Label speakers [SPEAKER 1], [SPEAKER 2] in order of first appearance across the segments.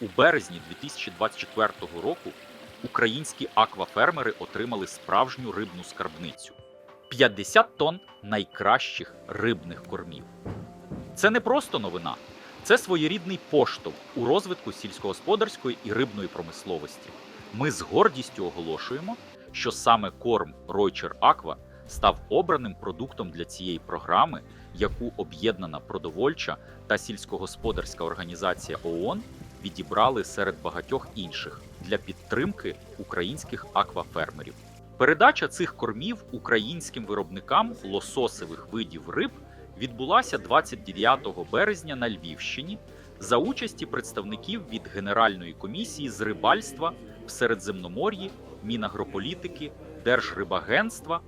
[SPEAKER 1] У березні 2024 року українські аквафермери отримали справжню рибну скарбницю 50 тонн найкращих рибних кормів. Це не просто новина, це своєрідний поштовх у розвитку сільськогосподарської і рибної промисловості. Ми з гордістю оголошуємо, що саме корм Ройчер Аква став обраним продуктом для цієї програми, яку об'єднана продовольча та сільськогосподарська організація ООН відібрали серед багатьох інших для підтримки українських аквафермерів. Передача цих кормів українським виробникам лососевих видів риб відбулася 29 березня на Львівщині за участі представників від Генеральної комісії з рибальства в Середземномор'ї, Мінагрополітики, Держрибагентства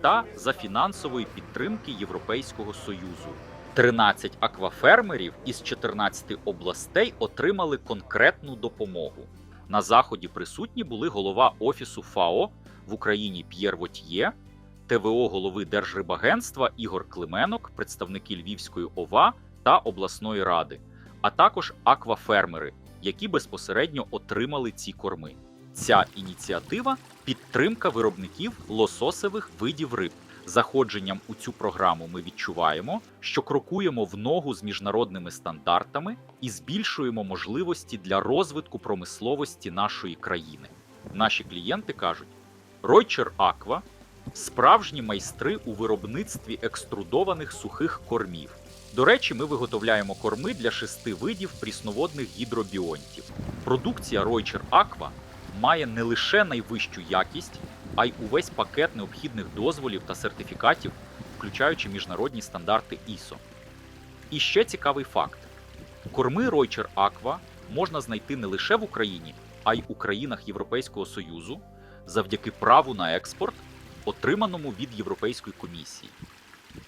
[SPEAKER 1] та за фінансової підтримки Європейського Союзу. 13 аквафермерів із 14 областей отримали конкретну допомогу. На заході присутні були голова офісу ФАО в Україні П'єр Вотьє, ТВО голови Держрибагентства Ігор Клименок, представники Львівської ОВА та обласної ради, а також аквафермери, які безпосередньо отримали ці корми. Ця ініціатива підтримка виробників лососевих видів риб. Заходженням у цю програму ми відчуваємо, що крокуємо в ногу з міжнародними стандартами і збільшуємо можливості для розвитку промисловості нашої країни. Наші клієнти кажуть: Ройчер Аква справжні майстри у виробництві екструдованих сухих кормів. До речі, ми виготовляємо корми для шести видів прісноводних гідробіонтів. Продукція Ройчер Аква має не лише найвищу якість, а й увесь пакет необхідних дозволів та сертифікатів, включаючи міжнародні стандарти ISO. І ще цікавий факт: корми Ройчер Аква можна знайти не лише в Україні, а й у країнах Європейського Союзу завдяки праву на експорт, отриманому від Європейської комісії.